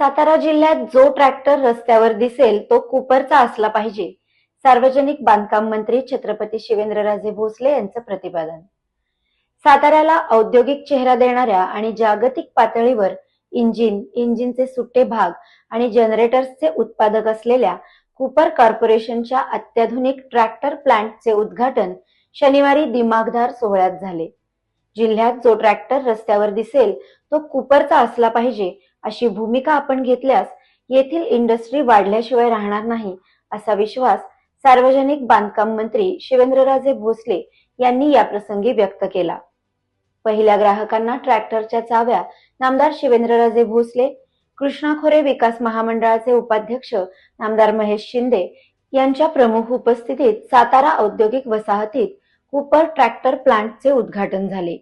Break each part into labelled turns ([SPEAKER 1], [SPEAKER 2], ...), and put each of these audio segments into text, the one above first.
[SPEAKER 1] सातारा जिल्ह्यात जो ट्रॅक्टर रस्त्यावर दिसेल तो कुपरचा असला पाहिजे. सार्वजनिक बांधकाम मंत्री छत्रपती शिवेंद्रराजे भोसले यांचं प्रतिपादन. साताऱ्याला औद्योगिक चेहरा देणाऱ्या आणि जागतिक पातळीवर इंजिन इंजिनचे सुट्टे भाग आणि जनरेटर्सचे उत्पादक असलेल्या कुपर कॉर्पोरेशनच्या अत्याधुनिक ट्रॅक्टर प्लांटचे उद्घाटन शनिवारी दिमागदार सोहळ्यात झाले. जिल्ह्यात जो ट्रॅक्टर रस्त्यावर दिसेल तो कुपरचा असला पाहिजे अशी भूमिका आपण घेतल्यास येथील इंडस्ट्री वाढल्याशिवाय राहणार नाही असा विश्वास सार्वजनिक बांधकाम मंत्री शिवेंद्रराजे भोसले यांनी याप्रसंगी व्यक्त केला. पहिल्या ग्राहकांना ट्रॅक्टरच्या चाव्या नामदार शिवेंद्रराजे भोसले कृष्णा खोरे विकास महामंडळाचे उपाध्यक्ष नामदार महेश शिंदे यांच्या प्रमुख उपस्थितीत सातारा औद्योगिक वसाहतीत कुपर ट्रॅक्टर प्लांटचे उद्घाटन झाले.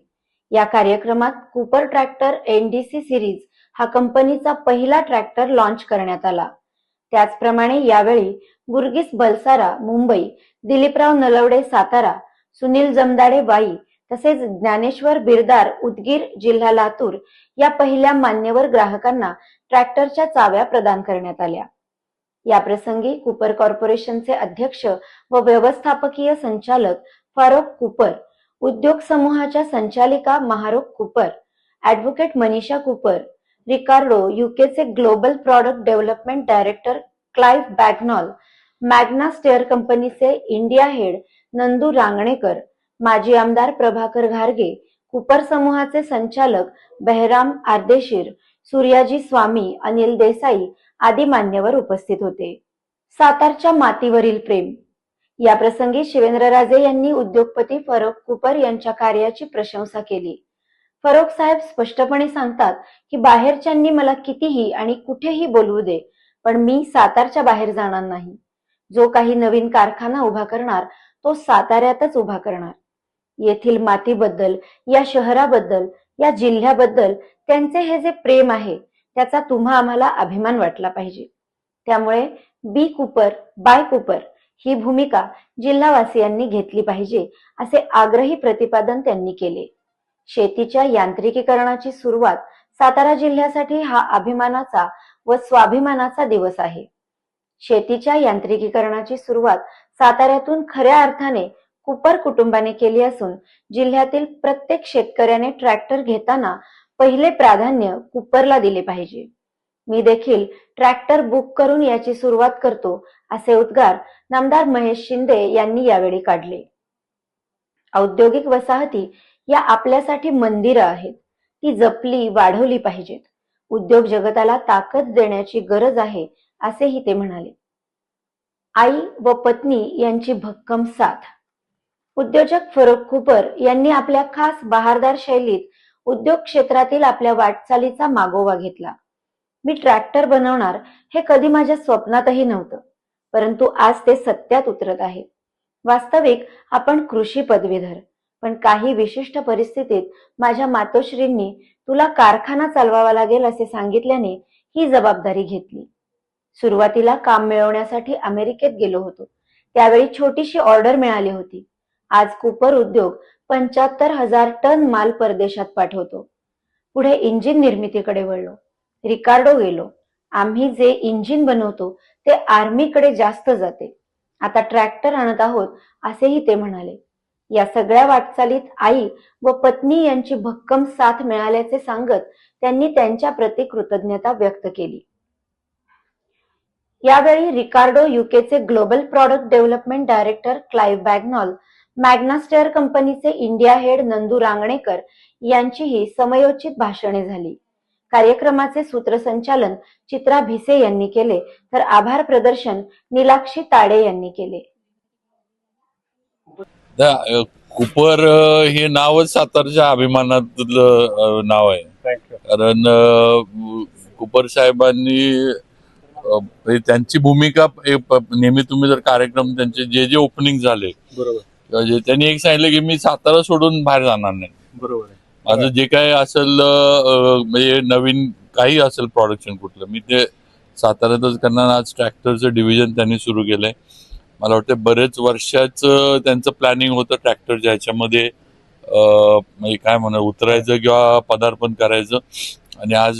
[SPEAKER 1] या कार्यक्रमात कुपर ट्रॅक्टर एनडीसी सिरीज हा कंपनीचा पहिला ट्रॅक्टर लॉन्च करण्यात आला. त्याचप्रमाणे यावेळी गुर्गीस बलसारा मुंबई दिलीपराव नलवडे सातारा सुनील जमदाडे वाई तसेच ज्ञानेश्वर बिरदार उदगीर जिल्हा लातूर या पहिल्या मान्यवर ग्राहकांना ट्रॅक्टरच्या चाव्या प्रदान करण्यात आल्या. या प्रसंगी कुपर कॉर्पोरेशनचे अध्यक्ष व व्यवस्थापकीय संचालक फारोक कुपर उद्योग समूहाच्या संचालिका महारोग Cooper advocate Manisha Cooper Ricardo युकेचे global product development director Clive Bagnall Magna Steyr कंपनीचे इंडिया हेड नंदू रांगणेकर माजी आमदार प्रभाकर घारगे कुपर समूहाचे संचालक बहराम आर्देशीर सूर्याजी स्वामी अनिल देसाई आदी मान्यवर उपस्थित होते. सातारच्या मातीवरील प्रेम. या प्रसंगी शिवेंद्रराजे यांनी उद्योगपती फरक कुपर यांच्या कार्याची प्रशंसा केली. फरोख साहेब स्पष्टपणे सांगतात की बाहेरच्यांनी मला कितीही आणि कुठेही बोलवू दे पण मी सातारच्या बाहेर जाणार नाही. जो काही नवीन कारखाना उभा करणार तो साताऱ्यातच उभा करणार. येथील मातीबद्दल या शहराबद्दल या जिल्ह्याबद्दल त्यांचे हे जे प्रेम आहे त्याचा तुम्हा आम्हाला अभिमान वाटला पाहिजे. त्यामुळे बी कुपर बाय कुपर ही भूमिका जिल्हावासियांनी घेतली पाहिजे असे आग्रही प्रतिपादन त्यांनी केले. शेतीच्या यांत्रिकीकरणाची सुरुवात सातारा जिल्ह्यासाठी हा अभिमानाचा व स्वाभिमानाचा दिवस आहे. शेतीच्या यांत्रिकीकरणाची सुरुवात साताऱ्यातून खऱ्या अर्थाने कुपर कुटुंबाने केली असून जिल्ह्यातील प्रत्येक शेतकऱ्याने ट्रॅक्टर घेताना पहिले प्राधान्य कुपरला दिले पाहिजे. मी देखील ट्रॅक्टर बुक करून याची सुरुवात करतो असे उद्गार नामदार महेश शिंदे यांनी यावेळी काढले. औद्योगिक वसाहती या आपल्यासाठी मंदिरं आहेत. ती जपली वाढवली पाहिजेत. उद्योग जगताला ताकद देण्याची गरज आहे असेही ते म्हणाले. आई व पत्नी यांची भक्कम साथ. उद्योजक फरक खुपर यांनी आपल्या खास बहारदार शैलीत उद्योग क्षेत्रातील आपल्या वाटचालीचा मागोवा घेतला. मी ट्रॅक्टर बनवणार हे कधी माझ्या स्वप्नातही नव्हतं परंतु आज ते सत्यात उतरत आहे. वास्तविक आपण कृषी पदवीधर. पण काही विशिष्ट परिस्थितीत माझ्या मातोश्रींनी तुला कारखाना चालवावा लागेल असे सांगितल्याने ही जबाबदारी घेतली. सुरुवातीला काम मिळवण्यासाठी अमेरिकेत गेलो होतो. त्यावेळी छोटीशी ऑर्डर मिळाली होती. आज कुपर उद्योग पंच्याहत्तर हजार टन माल परदेशात पाठवतो. पुढे इंजिन निर्मितीकडे वळलो. रिकार्डो गेलो. आम्ही जे इंजिन बनवतो ते आर्मीकडे जास्त जाते. आता ट्रॅक्टर आणत आहोत असेही ते म्हणाले. या सगळ्या वाटचालीत आई व पत्नी यांची भक्कम साथ मिळाल्याचे सांगत त्यांनी त्यांच्या प्रती कृतज्ञता व्यक्त केली. यावेळी Ricardo युकेचे global product development director Clive Bagnall Magna Steyr कंपनीचे इंडिया हेड नंदू रांगणेकर यांचीही समयोचित भाषणे झाली. कार्यक्रमाचे सूत्रसंचालन चित्रा भिसे यांनी केले तर आभार प्रदर्शन निलाक्षी ताडे यांनी केले.
[SPEAKER 2] कुपर हे नावच सातारच्या अभिमानातलं अ, नाव आहे.
[SPEAKER 3] थँक्यू
[SPEAKER 2] कारण कुपर साहेबांनी त्यांची भूमिका नेहमी तुम्ही जर कार्यक्रम त्यांचे जे जे ओपनिंग झाले
[SPEAKER 3] बरोबर.
[SPEAKER 2] त्यांनी एक सांगितलं की मी सातारा सोडून बाहेर जाणार नाही.
[SPEAKER 3] बरोबर
[SPEAKER 2] माझं जे काही असेल म्हणजे नवीन काही असेल प्रोडक्शन कुठलं मी ते साताऱ्यातच करणार आज ट्रॅक्टरचं डिव्हिजन त्यांनी सुरू केलंय. मला वाटतं बरेच वर्षाचं त्यांचं प्लॅनिंग होतं ट्रॅक्टरच्या ह्याच्यामध्ये. म्हणजे काय म्हणा उतरायचं किंवा पदार्पण करायचं. आणि आज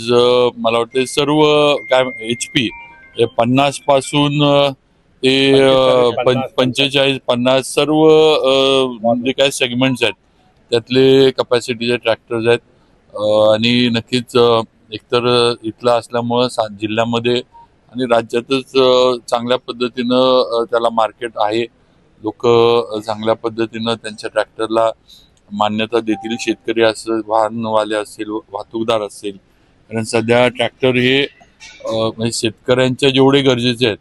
[SPEAKER 2] मला वाटतं सर्व काय एच पी पन्नासपासून ते पंचेचाळीस पन्नास. सर्व म्हणजे काय सेगमेंट्स आहेत. त्यातले कपॅसिटीचे ट्रॅक्टर्स आहेत. आणि नक्कीच एकतर इथला असल्यामुळं सात जिल्ह्यामध्ये आणि राज्यातच चांगल्या पद्धतीनं त्याला मार्केट आहे. लोक चांगल्या पद्धतीनं त्यांच्या ट्रॅक्टरला मान्यता देतील. शेतकरी असेल वाहनवाले असतील वाहतूकदार असतील कारण सध्या ट्रॅक्टर हे म्हणजे शेतकऱ्यांच्या जेवढे गरजेचे आहेत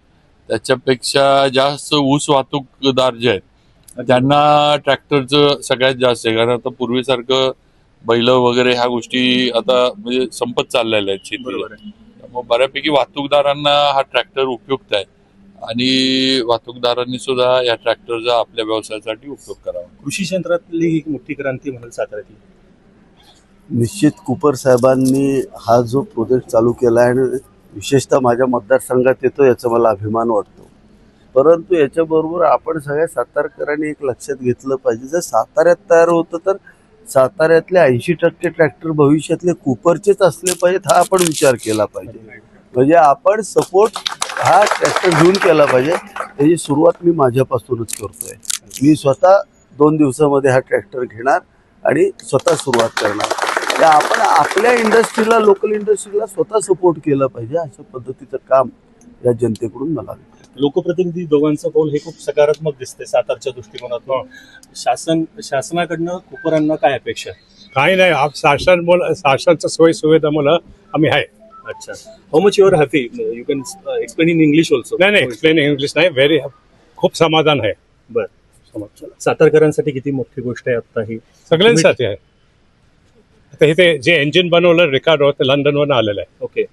[SPEAKER 2] त्याच्यापेक्षा जास्त ऊस वाहतूकदार जे आहेत त्यांना ट्रॅक्टरचं सगळ्यात जास्त आहे. कारण आता पूर्वीसारखं बैल वगैरे ह्या गोष्टी आता म्हणजे संपत चाललेल्या आहेत
[SPEAKER 3] शेती
[SPEAKER 2] त्यामुळे बऱ्यापैकी वाहतूकदारांना हा ट्रॅक्टर उपयुक्त आहे. आणि वाहतूकदारांनी सुद्धा या ट्रॅक्टरचा आपल्या व्यवसायासाठी उपयोग करावा.
[SPEAKER 3] कृषी क्षेत्रातली ही मोठी क्रांती म्हणाल साताऱ्यातली.
[SPEAKER 4] निश्चित कुपर साहेबांनी हा जो प्रोजेक्ट चालू केला आहे आणि विशेषतः माझ्या मतदारसंघात येतो याचा मला अभिमान वाटतो. परंतु याच्याबरोबर आपण सगळ्या सातारकरांनी एक लक्षात घेतलं पाहिजे जर साताऱ्यात तयार होतं तर साताऱ्यातले ऐंशी टक्के ट्रॅक्टर भविष्यातले कुपरचेच असले पाहिजेत हा आपण विचार केला पाहिजे. म्हणजे आपण सपोर्ट हा ट्रॅक्टर घेऊन केला पाहिजे. त्याची सुरुवात मी माझ्यापासूनच करतोय. मी स्वतः दोन दिवसामध्ये हा ट्रॅक्टर घेणार आणि स्वतः सुरुवात करणार. तर आपण आपल्या इंडस्ट्रीला लोकल इंडस्ट्रीला स्वतः सपोर्ट केला पाहिजे अशा पद्धतीचं काम या जनतेकडून मला
[SPEAKER 3] लोकप्रतिनिधी दोघांचं पाऊल हे खूप सकारात्मक दिसते सातारच्या दृष्टिकोनातून. शासन शासनाकडनं कुपरांना काय अपेक्षा
[SPEAKER 5] काही नाही आप शासन मुलं शासनचं सोयी सुविधामुळं आम्ही आहे.
[SPEAKER 3] अच्छा. How much your happy you can explain in English also
[SPEAKER 5] नाही नाही एक्सप्लेन इंग्लिश नाही. व्हेरी खूप समाधान आहे.
[SPEAKER 3] बर. सातारकरांसाठी किती मोठी गोष्ट आहे आता ही?
[SPEAKER 5] सगळ्यांसाठी आहे. आता इथे जे इंजिन बनवलं रिकार्डो ते लंडनवरून आलेलं आहे.
[SPEAKER 3] ओके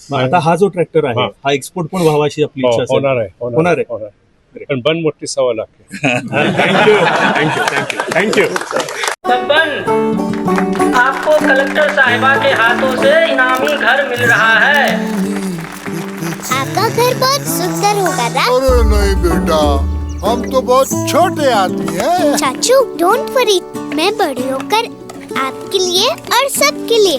[SPEAKER 3] मग आता हा जो ट्रॅक्टर आहे
[SPEAKER 5] हा.
[SPEAKER 3] एक्सपोर्ट पण व्हावा अशी आपली
[SPEAKER 5] हो,
[SPEAKER 3] इच्छा
[SPEAKER 5] होणार आहे.
[SPEAKER 3] होणार आहे.
[SPEAKER 5] पण बन मोठी सवय लागते
[SPEAKER 3] thank you thank you thank you
[SPEAKER 6] आपको कलेक्टर साहिबा के हाथों से इनामी घर मिल रहा है।
[SPEAKER 7] आपका घर बहुत सुंदर होगा ना
[SPEAKER 8] अरे नहीं बेटा हम तो बहुत छोटे आदमी हैं।
[SPEAKER 7] चाचू डोंट वरी मैं बड़ी होकर आपके लिए और सबके लिए